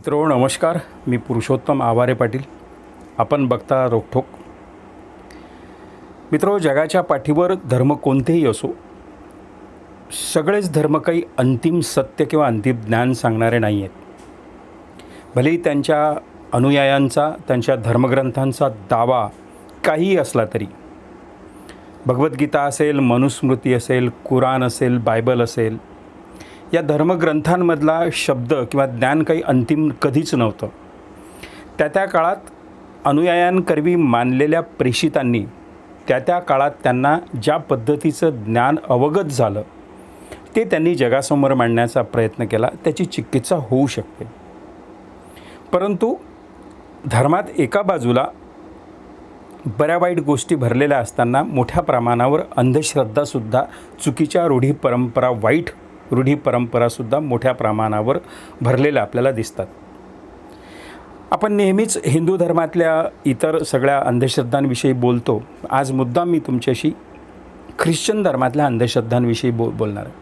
मित्रो नमस्कार. मी पुरुषोत्तम आवारे पाटील. आपण बघता रोखोक मित्रो जगाच्या पाठीवर धर्म कोणतेही असो सगळेच धर्म काही अंतिम सत्य किंवा अंतिम ज्ञान सांगणारे नाही आहेत भलेही त्यांच्या अनुयायांचा त्यांच्या धर्मग्रंथांचा दावा काहीही असला तरी भगवद्गीता असेल मनुस्मृती असेल कुराण असेल बायबल असेल या धर्मग्रंथांमधला शब्द किंवा ज्ञान काही अंतिम कधीच नव्हतं. त्या त्या काळात अनुयायांकरवी मानलेल्या प्रेषितांनी त्या त्या काळात त्यांना ज्या पद्धतीचं ज्ञान अवगत झालं ते त्यांनी जगासमोर मांडण्याचा प्रयत्न केला त्याची चिकित्सा होऊ शकते. परंतु धर्मात एका बाजूला बऱ्या वाईट गोष्टी भरलेल्या असताना मोठ्या प्रमाणावर अंधश्रद्धासुद्धा चुकीच्या रूढी परंपरा वाईट रूढी परंपरासुद्धा मोठ्या प्रमाणावर भरलेल्या आपल्याला दिसतात. आपण नेहमीच हिंदू धर्मातल्या इतर सगळ्या अंधश्रद्धांविषयी बोलतो. आज मुद्दाम मी तुमच्याशी ख्रिश्चन धर्मातल्या अंधश्रद्धांविषयी बो बोलणार आहे.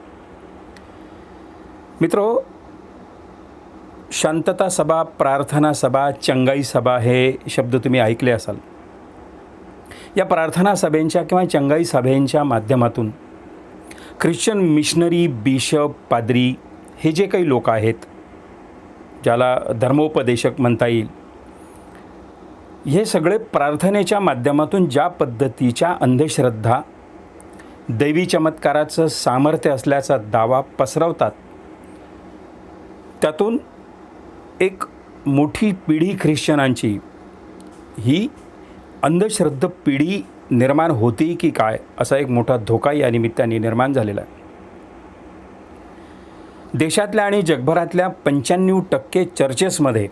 मित्रो शांतता सभा प्रार्थना सभा चंगाई सभा हे शब्द तुम्ही ऐकले असाल. या प्रार्थना सभेंच्या किंवा चंगाई सभेंच्या माध्यमातून ख्रिश्चन मिशनरी बिशप पादरी हे जे काही लोक आहेत ज्याला धर्मोपदेशक म्हणता येईल हे सगळे प्रार्थनेच्या माध्यमातून ज्या पद्धतीच्या अंधश्रद्धा दैवी चमत्काराचं सामर्थ्य असल्याचा दावा पसरवतात त्यातून एक मोठी पिढी ख्रिश्चनांची ही अंधश्रद्ध पिढी निर्माण होती की काय असा एक मोठा धोका या निमित्ताने निर्माण झालेला आहे. देशातल्या आणि जगभरातल्या पंच्याण्णव टक्के चर्चेसमध्ये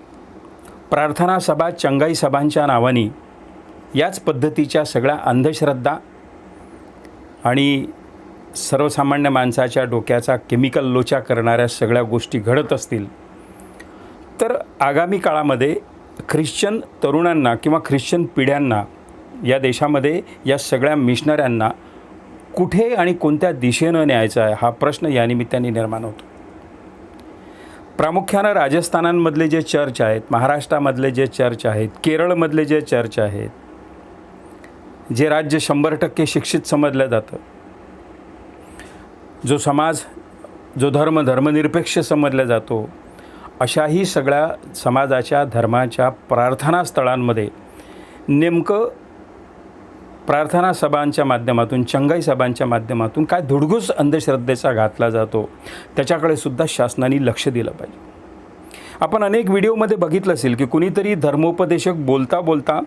प्रार्थना सभा चंगाई सभांच्या नावाने याच पद्धतीच्या सगळ्या अंधश्रद्धा आणि सर्वसामान्य माणसाच्या डोक्याचा केमिकल लोचा करणाऱ्या सगळ्या गोष्टी घडत असतील तर आगामी काळामध्ये ख्रिश्चन तरुणांना किंवा ख्रिश्चन पिढ्यांना या देशामध्ये या सगळ्या मिशनऱ्यांना कुठे आणि कोणत्या दिशेनं न्यायचा आहे हा प्रश्न या निमित्ताने निर्माण होतो. प्रामुख्यानं राजस्थानांमधले जे चर्च आहेत महाराष्ट्रामधले जे चर्च आहेत केरळमधले जे चर्च आहेत जे राज्य शंभर टक्के शिक्षित समजलं जातं जो समाज जो धर्म धर्मनिरपेक्ष समजला जातो अशाही सगळ्या समाजाच्या धर्माच्या प्रार्थना स्थळांमध्ये नेमकं प्रार्थना सभांच्या माध्यमातून चंगाई सभांच्या माध्यमातून काय धुडगूस अंधश्रद्धेचा घातला जातो त्याच्याकडे सुद्धा शासनाने लक्ष दिलं पाहिजे. आपण अनेक व्हिडिओमध्ये बघितलं असेल की कुणीतरी धर्मोपदेशक बोलता बोलता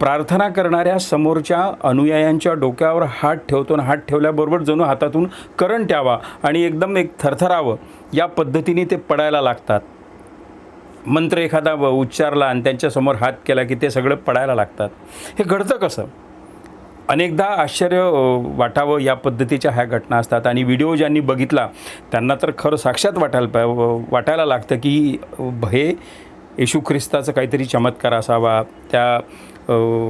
प्रार्थना करणाऱ्या समोरच्या अनुयायांच्या डोक्यावर हात ठेवतो आणि हात ठेवल्याबरोबर जणू हातातून करंट यावा आणि एकदम एक थरथरावं या पद्धतीने ते पडायला लागतात. मंत्र एखादा व- उच्चारला आणि त्यांच्यासमोर हात केला की ते सगळं पडायला लागतात. हे घडतं कसं? अनेकदा आश्चर्य वाटावं या पद्धतीच्या ह्या घटना असतात आणि व्हिडिओ ज्यांनी बघितला त्यांना तर खरं साक्षात वाटायला पा वाटायला लागतं की हे येशू ख्रिस्ताचं काहीतरी चमत्कार असावा त्या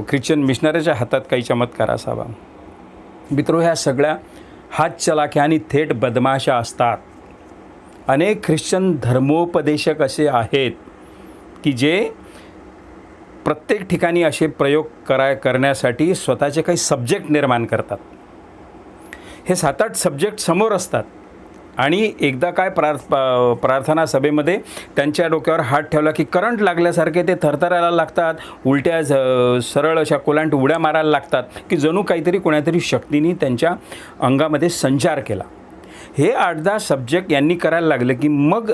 ख्रिश्चन मिशनरीच्या हातात काही चमत्कार असावा. मित्रो ह्या सगळ्या हात चलाख्या आणि थेट बदमाशा असतात. अनेक ख्रिश्चन धर्मोपदेशक असे आहेत की जे प्रत्येक ठिकाणी असे प्रयोग कराय करण्यासाठी स्वतःचे काही सब्जेक्ट निर्माण करतात. हे सात आठ सब्जेक्ट समोर असतात. आणि एकदा काय प्रार्थ प्रार्थना सभेमध्ये त्यांच्या डोक्यावर हात ठेवला की करंट लागल्यासारखे ते थरथरायला लागतात उलट्या ज- सरळ अशा कोलांट उड्या मारायला लागतात की जणू काहीतरी कोणातरी शक्तीने त्यांच्या अंगामध्ये संचार केला. हे आठ दहा सब्जेक्ट यांनी करायला लागले की मग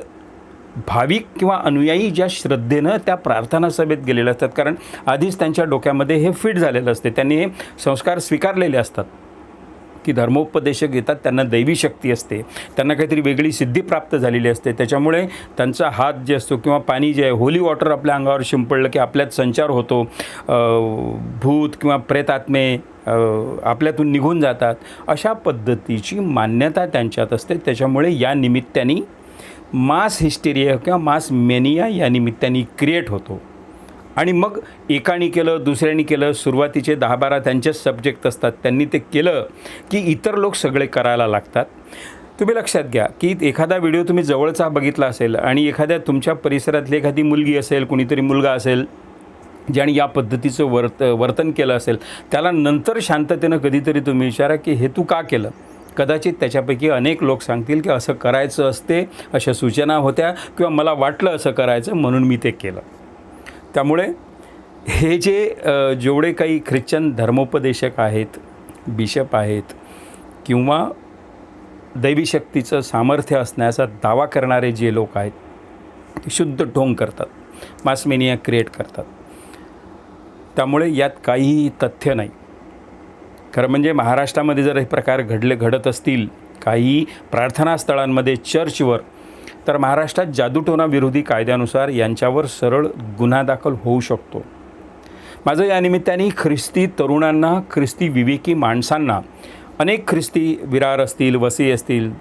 भाविक किंवा अनुयायी ज्या श्रद्धेनं त्या प्रार्थना सभेत गेलेले असतात कारण आधीच त्यांच्या डोक्यामध्ये हे फिट झालेलं असते. त्यांनी हे संस्कार स्वीकारलेले असतात. की धर्मोपदेशक येतात त्यांना दैवी शक्ती असते. त्यांना काहीतरी वेगळी सिद्धी प्राप्त झालेली असते. त्याच्यामुळे त्यांचा हात जे असतो किंवा पाणी जे आहे होली वॉटर आपल्या अंगावर शिंपडलं की आपल्यात संचार होतो. भूत किंवा प्रेतात्मे आपल्यातून निघून जातात. अशा पद्धतीची मान्यता त्यांच्यात असते. त्याच्यामुळे या निमित्ताने मास हिस्टेरिया किंवा मास मेनिया या निमित्ताने क्रिएट होतो. आणि मग एकाने केलं दुसऱ्याने केलं सुरुवातीचे दहा बारा त्यांचेच सब्जेक्ट असतात. त्यांनी ते केलं की इतर लोक सगळे करायला लागतात. तुम्ही लक्षात घ्या की एखादा व्हिडिओ तुम्ही जवळचा बघितला असेल आणि एखाद्या तुमच्या परिसरातली एखादी मुलगी असेल कुणीतरी मुलगा असेल ज्याने या पद्धतीचं वर्त वर्तन केलं असेल त्याला नंतर शांततेनं कधीतरी तुम्ही विचारा की हे तू का केलं? कदाचित त्याच्यापैकी अनेक लोक सांगतील की असं करायचं असते अशा सूचना होत्या किंवा मला वाटलं असं करायचं म्हणून मी ते केलं. त्यामुळे हे जे जेवढे काही ख्रिश्चन धर्मोपदेशक आहेत बिशप आहेत किंवा दैवी शक्तीचं सामर्थ्य असण्याचा दावा करणारे जे लोक आहेत ते शुद्ध ढोंग करतात मासमेनिया क्रिएट करतात. त्यामुळे यात काहीही तथ्य नाही. खरं म्हणजे महाराष्ट्रामध्ये जर हे प्रकार घडले घडत असतील काही प्रार्थनास्थळांमध्ये चर्चवर तर महाराष्ट्रात जादूटोना विरोधी कायद्यानुसार यांच्यावर सरळ गुन्हा दाखल होऊ शकतो. माझं या निमित्ताने ख्रिस्ती तरुणांना ख्रिस्ती विवेकी माणसांना अनेक ख्रिस्ती विरार असतील वसी असतील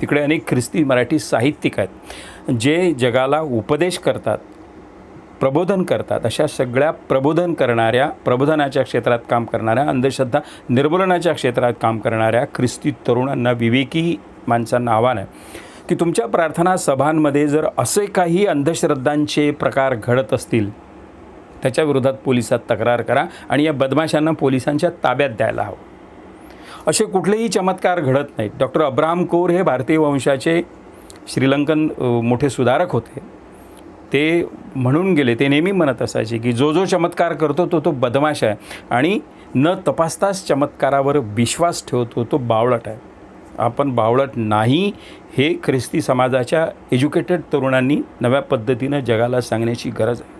तिकडे अनेक ख्रिस्ती मराठी साहित्यिक आहेत जे जगाला उपदेश करतात. प्रबोधन करतात. अशा सगळ्या प्रबोधन करणाऱ्या प्रबोधनाच्या क्षेत्रात काम करणाऱ्या अंधश्रद्धा निर्मूलनाच्या क्षेत्रात काम करणाऱ्या ख्रिस्ती तरुणांना विवेकी माणसांना आव्हान आहे. की तुमच्या प्रार्थना सभांमध्ये जर असे काही अंधश्रद्धांचे प्रकार घडत असतील त्याच्या विरोधात पोलिसात तक्रार करा आणि या बदमाशांना पोलिसांच्या ताब्यात द्यायला हवं. असे कुठलेही चमत्कार घडत नाहीत. डॉक्टर अब्राहम कोर हे भारतीय वंशाचे श्रीलंकन मोठे सुधारक होते. ते म्हणून गेले ते नेहमी म्हणत असायचे की जो जो चमत्कार करतो तो तो बदमाश आहे आणि न तपासताच चमत्कारावर विश्वास ठेवतो तो बावळट आहे. आपण बावळट नाही हे ख्रिस्ती समाजाच्या एज्युकेटेड तरुणांनी नव्या पद्धतीनं जगाला सांगण्याची गरज आहे.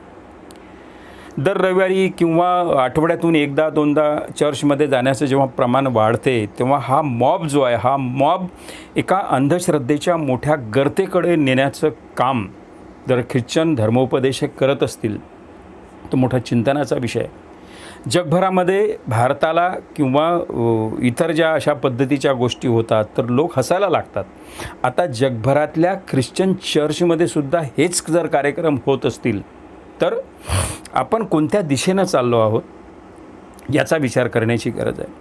दर रविवारी किंवा आठवड्यातून एकदा दोनदा चर्चमध्ये जाण्याचं जेव्हा प्रमाण वाढते तेव्हा हा मॉब जो आहे हा मॉब एका अंधश्रद्धेच्या मोठ्या गर्तेकडे नेण्याचं काम जर ख्रिश्चन धर्मोपदेशक करत असतील तो मोठा चिंतनाचा विषय आहे. जगभरामध्ये भारताला किंवा इतर ज्या अशा पद्धतीच्या गोष्टी होतात तर लोक हसायला लागतात. आता जगभरातल्या ख्रिश्चन चर्चमध्ये सुद्धा हेच जर कार्यक्रम होत असतील तर आपण कोणत्या दिशेनं चाललो आहोत याचा विचार करण्याची गरज आहे.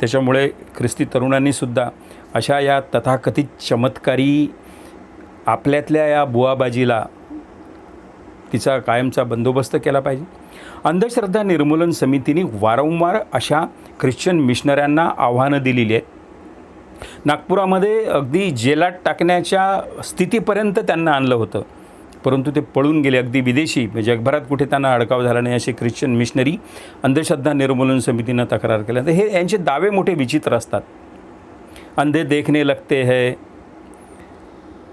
त्याच्यामुळे ख्रिस्ती तरुणांनीसुद्धा अशा या तथाकथित चमत्कारी आपल्यातल्या या बुवाबाजीला तिचा कायमचा बंदोबस्त केला पाहिजे. अंधश्रद्धा निर्मूलन समितीने वारंवार अशा ख्रिश्चन मिशनऱ्यांना आव्हानं दिलेली आहेत. नागपुरामध्ये अगदी जेलात टाकण्याच्या स्थितीपर्यंत त्यांना आणलं होतं. परंतु ते पळून गेले. अगदी विदेशी म्हणजे जगभरात कुठे त्यांना अडकाव झाला नाही असे ख्रिश्चन मिशनरी अंधश्रद्धा निर्मूलन समितीनं तक्रार केल्या. तर हे यांचे दावे मोठे विचित्र असतात. अंधे देखने लगते है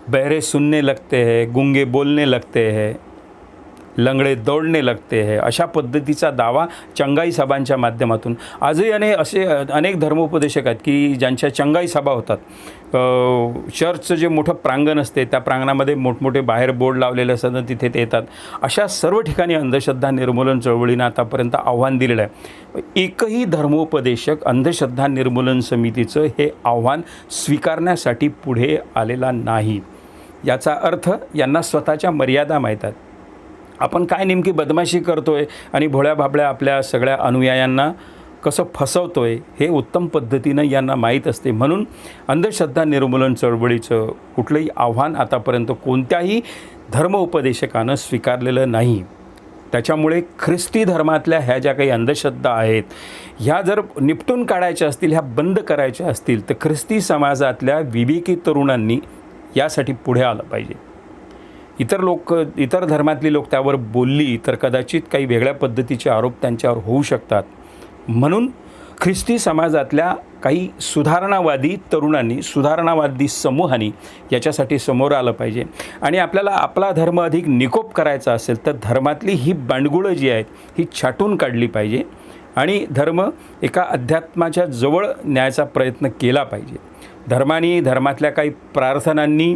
बहरे सुनने लगते है गुंगे बोलने लगते है. लंगडे दौडणे लगते है अशा पद्धतीचा दावा चंगाई सभांच्या माध्यमातून. आजही अनेक असे अनेक धर्मोपदेशक आहेत की ज्यांच्या चंगाई सभा होतात. चर्चचं जे मोठं प्रांगण असते त्या प्रांगणामध्ये मोठमोठे बाहेर बोर्ड लावलेले असतात आणि तिथे ते येतात. अशा सर्व ठिकाणी अंधश्रद्धा निर्मूलन चळवळीनं आतापर्यंत आव्हान दिलेलं आहे. एकही धर्मोपदेशक अंधश्रद्धा निर्मूलन समितीचं हे आव्हान स्वीकारण्यासाठी पुढे आलेला नाही. याचा अर्थ यांना स्वतःच्या मर्यादा माहीत आहेत. आपण काय नेमकी बदमाशी करतोय आणि भोळ्या भाबळ्या आपल्या सगळ्या अनुयायांना कसं फसवतोय हे उत्तम पद्धतीनं यांना माहीत असते. म्हणून अंधश्रद्धा निर्मूलन चळवळीचं कुठलंही आव्हान आतापर्यंत कोणत्याही धर्म उपदेशकानं स्वीकारलेलं नाही. त्याच्यामुळे ख्रिस्ती धर्मातल्या ह्या ज्या काही अंधश्रद्धा आहेत ह्या जर निपटून काढायच्या असतील ह्या बंद करायच्या असतील तर ख्रिस्ती समाजातल्या विवेकी तरुणांनी यासाठी पुढे आलं पाहिजे. इतर लोक इतर धर्मातली लोक त्यावर बोलली तर कदाचित काही वेगळ्या पद्धतीचे आरोप त्यांच्यावर होऊ शकतात. म्हणून ख्रिस्ती समाजातल्या काही सुधारणावादी तरुणांनी सुधारणावादी समूहांनी याच्यासाठी समोर आलं पाहिजे. आणि आपल्याला आपला धर्म अधिक निकोप करायचा असेल तर धर्मातली ही बांडगुळं जी आहेत ही छाटून काढली पाहिजे आणि धर्म एका अध्यात्माच्या जवळ न्यायचा प्रयत्न केला पाहिजे. धर्मानी धर्मातल्या काही प्रार्थनांनी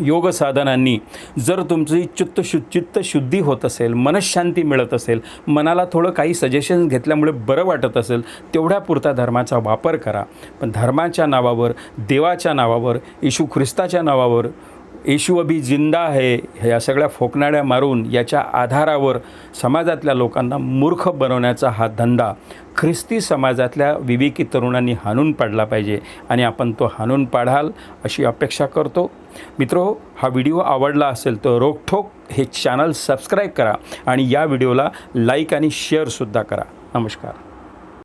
योग साधनांनी जर तुमची चित्त शु चित्त शुद्धी होत असेल मनशांती मिळत असेल मनाला थोडं काही सजेशन घेतल्यामुळे बरं वाटत असेल तेवढ्यापुरता धर्माचा वापर करा. पण धर्माच्या नावावर देवाच्या नावावर येशू ख्रिस्ताच्या नावावर येशू अभी जिंदा आहे ह्या सगळ्या फोकनाड्या मारून याच्या आधारावर समाजातल्या लोकांना मूर्ख बनवण्याचा हा धंदा ख्रिस्ती समाजातल्या विवेकी तरुणांनी हाणून पाडला पाहिजे आणि आपण तो हाणून पाडाल अशी अपेक्षा करतो. मित्रो हा व्हिडिओ आवडला असेल तर रोखठोक हे चॅनल सबस्क्राईब करा आणि या व्हिडिओला लाईक आणि शेअरसुद्धा करा. नमस्कार.